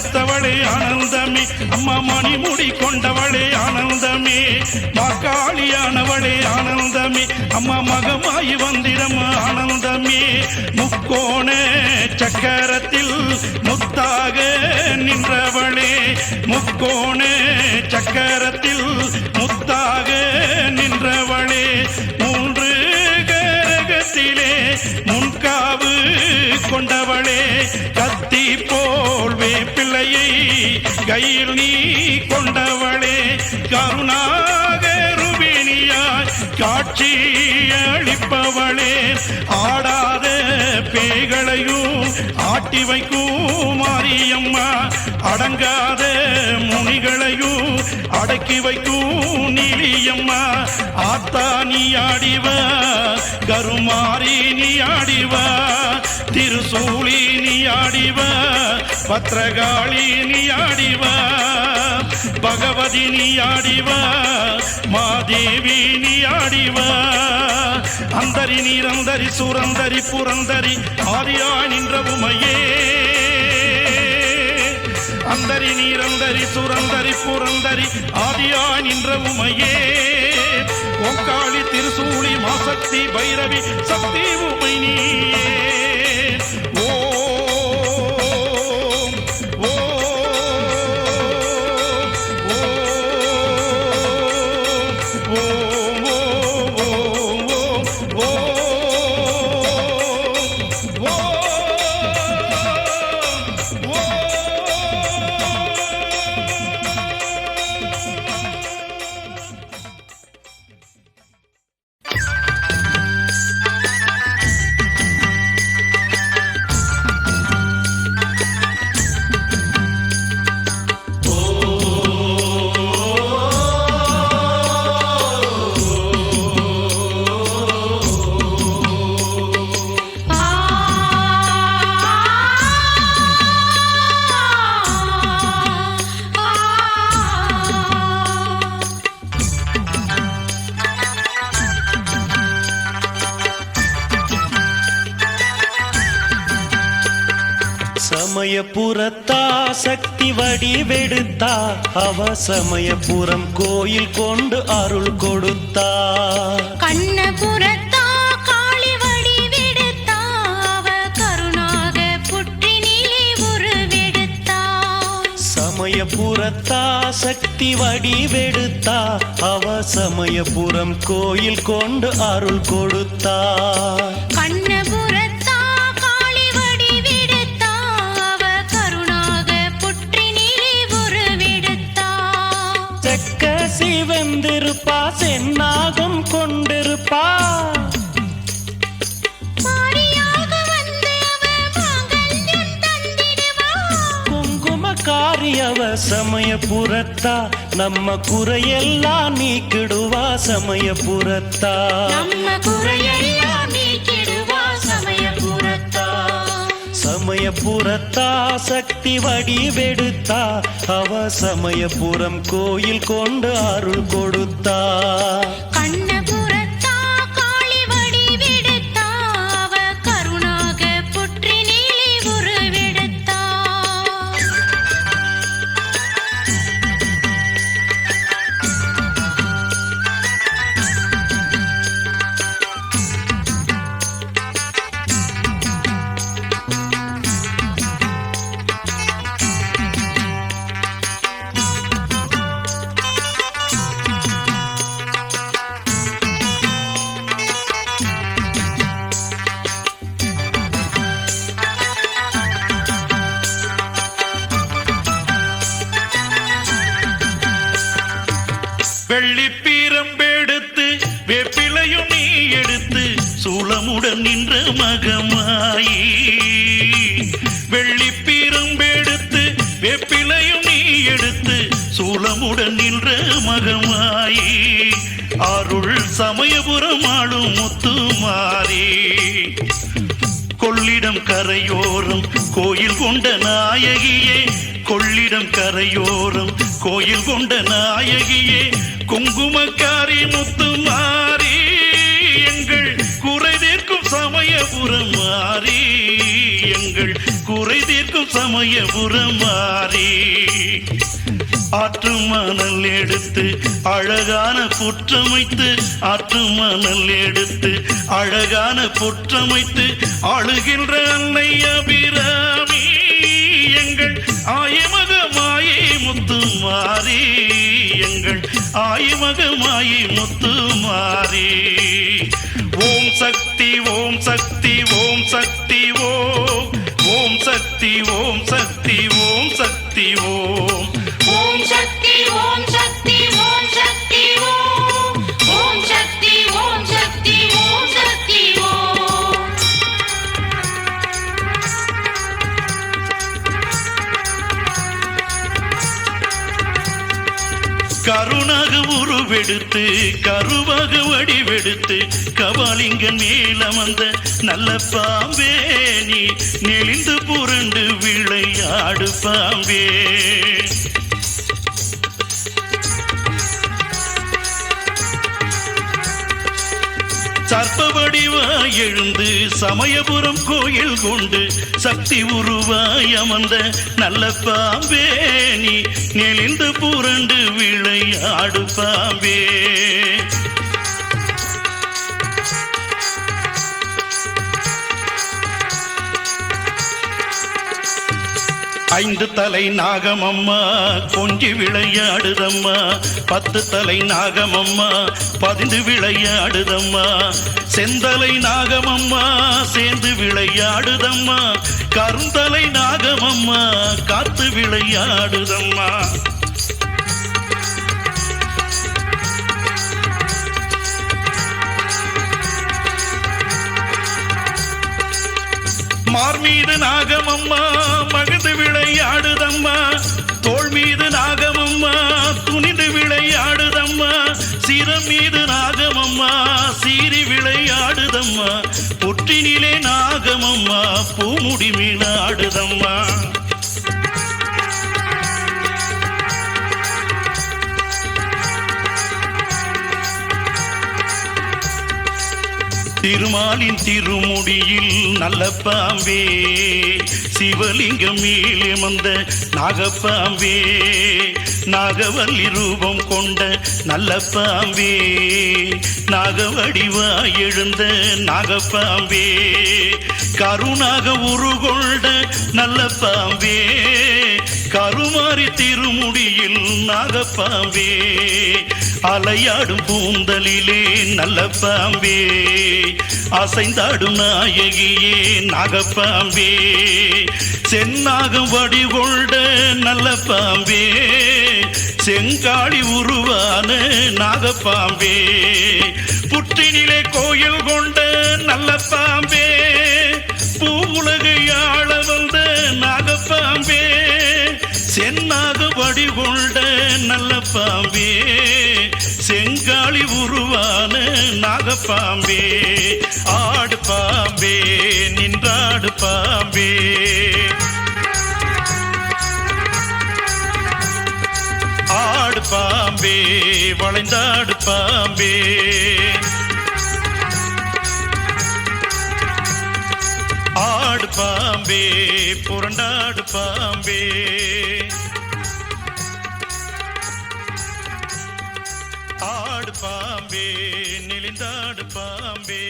அளித்தவளே ஆனந்தமே. அம்மா மணி முடி கொண்டவளே ஆனந்தமே. மாக்காளியானவளே ஆனந்தமே. அம்மா மகமாயி வந்திடம் ஆனந்தமே. முக்கோண சக்கரத்தில் முத்தாக நின்றவளே. முக்கோண சக்கரத்தில் முத்தாக நின்றவளே. மூன்று முன்காவு கொண்டவளே கத்தி போல் வேப்பிள்ளையை கையில் நீ கொண்டவளே கருணாக கருணாகருபிணியாய் காட்சி அளிப்பவளே. ஆடாத பேய்களையும் ஆட்டி வைக்கும் மாரியம்மா அடங்காத முனிகளையும் அடக்கி வைக்கும் நீலியம்மா ஆத்தா நீ ஆடிவா கருமாரி நீ ஆடிவா திருசூலி நீ ஆடிவா பத்திரகாளி நீ ஆடிவா பகவதி நீ ஆடிவா மாதேவி நீ ஆடிவா. அந்தரி நீரந்தரி சுரந்தரி புரந்தரி ஆதியா நின்ற உமையே. அந்தரி நீரந்தரி சுரந்தரி புரந்தரி ஆதியா நின்ற உமையே. ஓங்காளி திருசூழி மாசக்தி பைரவி சக்தி உமை நீயே சமயபுரத்தா சக்தி வடிவெடுத்தா அவ சமயபுரம் கோயில் கொண்டு அருள் கொடுத்தா. கண்ணபுரத்தா காளி வடிவெடுத்தா அவ கருணாக புற்றினிலே உருவெடுத்தா. சமயபுரத்தா சக்தி வடிவெடுத்தா அவ சமயபுரம் கோயில் கொண்டு அருள் கொடுத்தா. சிவந்திருப்பா சென்னாகம் கொண்டிருப்பா. குங்குமக்காரி அவ சமயபுரத்தா நம்ம குறையெல்லாம் நீக்கிடுவா சமயபுரத்தா. நம்ம குறையெல்லாம் சமயபுரத்தா சக்தி வடிவெடுத்தா அவ சமயபுரம் கோயில் கொண்டு அருள் கொடுத்தா. கண்ண வெள்ளி பீரம்பெடுத்து வேப்பிலையும் நீ எடுத்து சூளமுடன் நின்ற மகமாயி. வெள்ளி பீரம்பெடுத்து வேப்பிலையும் நீ எடுத்து சூளமுடன் நின்ற மகமாயி. அருள் சமயபுரம் ஆளும் முத்துமாரி. கொள்ளிடம் கரையோரம் கோயில் கொண்ட நாயகியே கொள்ளிடம் கரையோரம் கோயில் கொண்ட நாயகியே குங்குமக்காரி முத்து மாறி எங்கள் குறை தீர்க்கும் சமயபுரம் மாறி எங்கள் குறை தீர்க்கும் சமயபுரம் மாறி. ஆற்று மணல் எடுத்து அழகான புற்றமைத்து ஆற்று மணல் எடுத்து அழகான புற்றமைத்து ஆளுகின்ற அன்னை அபிராமி எங்கள் ஆயமக மாயை முத்து மாறி எங்கள் ஆயமக மாயை முத்து மாறி. ஓம் சக்தி ஓம் சக்தி ஓம் சக்தி ஓம் ஓம் சக்தி ஓம் சக்தி ஓம் சக்தி ஓம் ஓம் சக்தி ஓம் உருவெடுத்து கருவாக வடிவெடுத்து கபாலிங்கன் மேலமந்த நல்ல பாம்பே நீ நெளிந்து புரண்டு விளையாடு பாம்பே. உருவாய் எழுந்து சமயபுரம் கோயில் கொண்டு சக்தி உருவாய் அமர்ந்த நல்ல பாம்பே நீ நெளிந்து புரண்டு விளையாடு பாம்பே. ஐந்து தலை நாகமம்மா கொஞ்சி விளையாடுதம்மா. பத்து தலை நாகமம்மா பதிந்து விளையாடுதம்மா. செந்தலை நாகமம்மா சேர்ந்து விளையாடுதம்மா. கருந்தலை நாகமம்மா காத்து விளையாடுதம்மா. மார் மீது நாகமம்மா மகிழ்ந்து விளையாடுதம்மா. தோல் மீது நாகமம்மா துணிந்து விளையாடுதம்மா. சிரம் மீது நாகமம்மா சீறி விளையாடுதம்மா. பொற்றினிலே நாகமம்மா பூமுடி மீனாடுதம்மா. திருமாலின் திருமுடியில் நல்ல பாம்பே. சிவலிங்கம் மேலே வந்த நாகப்பாம்பே. நாகவல்லி ரூபம் கொண்ட நல்ல பாம்பே. நாகவடிவாய் எழுந்த நாகப்பாம்பே. கருணாக உருகொண்ட நல்ல பாம்பே. கருமாறி திருமுடியில் நாகப்பாம்பே. அலையாடும் பூந்தலிலே நல்ல பாம்பே. அசைந்தாடும் நாயகியே நாகப்பாம்பே சென்னாகம் வடிகொண்ட நல்ல பாம்பே. செங்காளி உருவான நாகப்பாம்பே புற்றினிலே கோயில் கொண்ட நல்ல பாம்பே. பூ ஆள வந்த நாகப்பாம்பே சென்னாக வடிகொண்ட நல்ல பாம்பே செங்காளி உருவான நாகப்பாம்பே ஆடு பாம்பே நின்றாடு பாம்பே. ஆடு பாம்பே வளைந்தாடு பாம்பே. ஆடு பாம்பே புரண்டாடு பாம்பே. பாம்பே நெளிந்தாடு பாம்பே.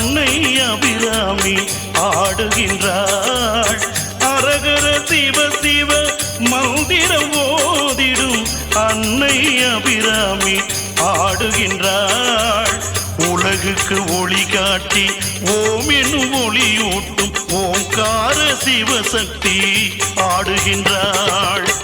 அன்னை அபிராமி ஆடுகின்றாள். அரகர சிவ சிவ மந்திரம் ஓதிடும் அன்னை அபிராமி ஆடுகின்றாள். உலகுக்கு ஒளி காட்டி ஓம் என்னும் ஒளியூட்டும் ஓங்கார சிவசக்தி ஆடுகின்றாள்.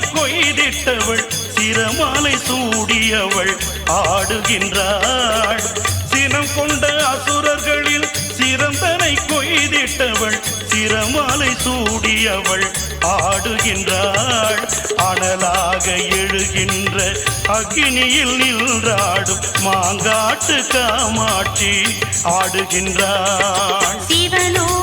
கொய்திட்டவள் சிரமாலை சூடியவள் ஆடுகின்றாள். சினம் கொண்ட அசுரர்களில் சிறந்தனை கொய்திட்டவள் சிரமாலை சூடியவள் ஆடுகின்றாள். அனலாக எழுகின்ற அக்னியில் நின்றாடும் மாங்காட்டு காமாட்சி ஆடுகின்றாள். சிவனோ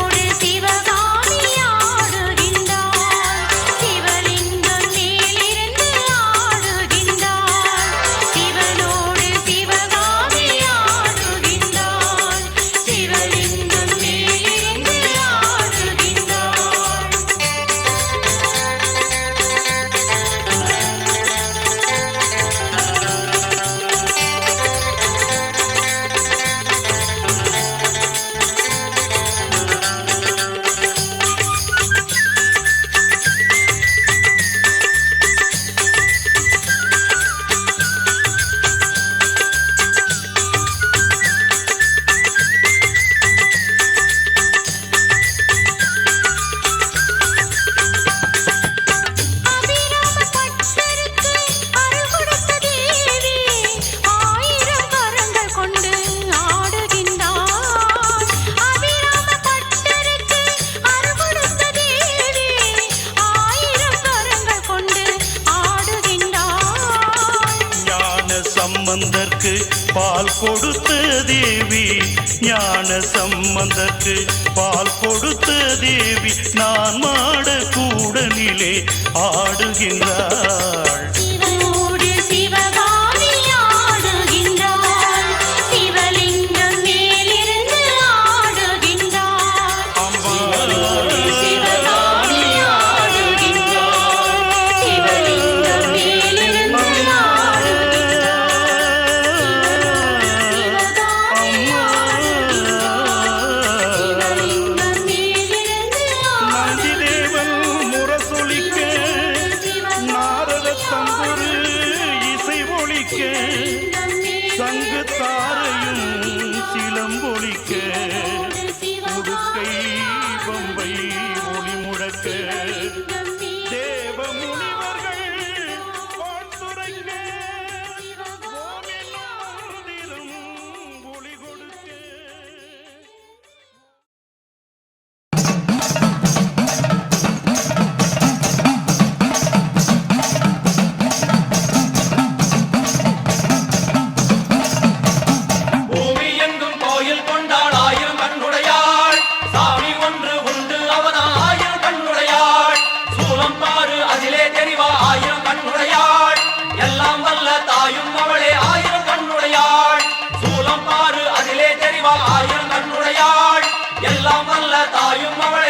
எல்லாம் வல்ல தாயும் அவள்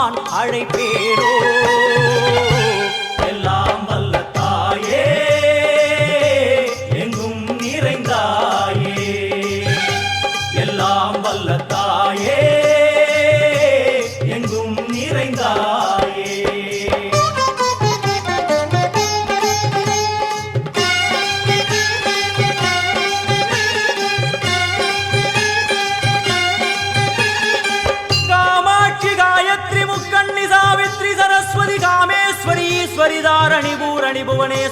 நான் அழைப்பேரோ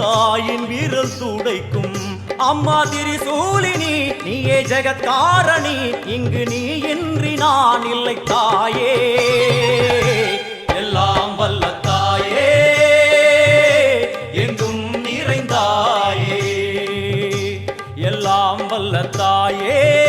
தாயின் வீரல் துடைக்கும். அம்மா திரிசூலினி நீயே ஜெகத்காரணி இங்கு நீ இன்றி நான் இல்லை தாயே. எல்லாம் வல்ல தாயே எங்கும் நிறைந்தாயே. எல்லாம் வல்ல தாயே.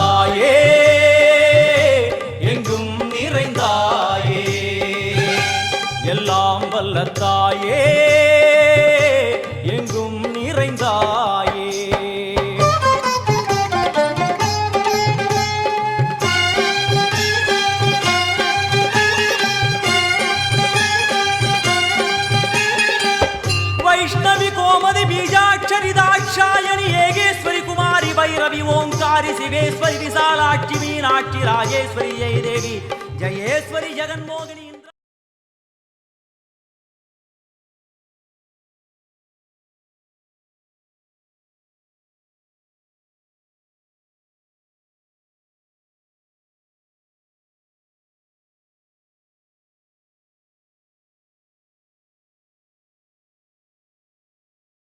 नीजाक्षरिदाक्षायणि कुमारी कुमारि ओंकारी शिवेश्वरी विशालाक्षी विशालाक्षि मीनाक्षि जय देवी जयेश्वरी जगन्मोहिनी।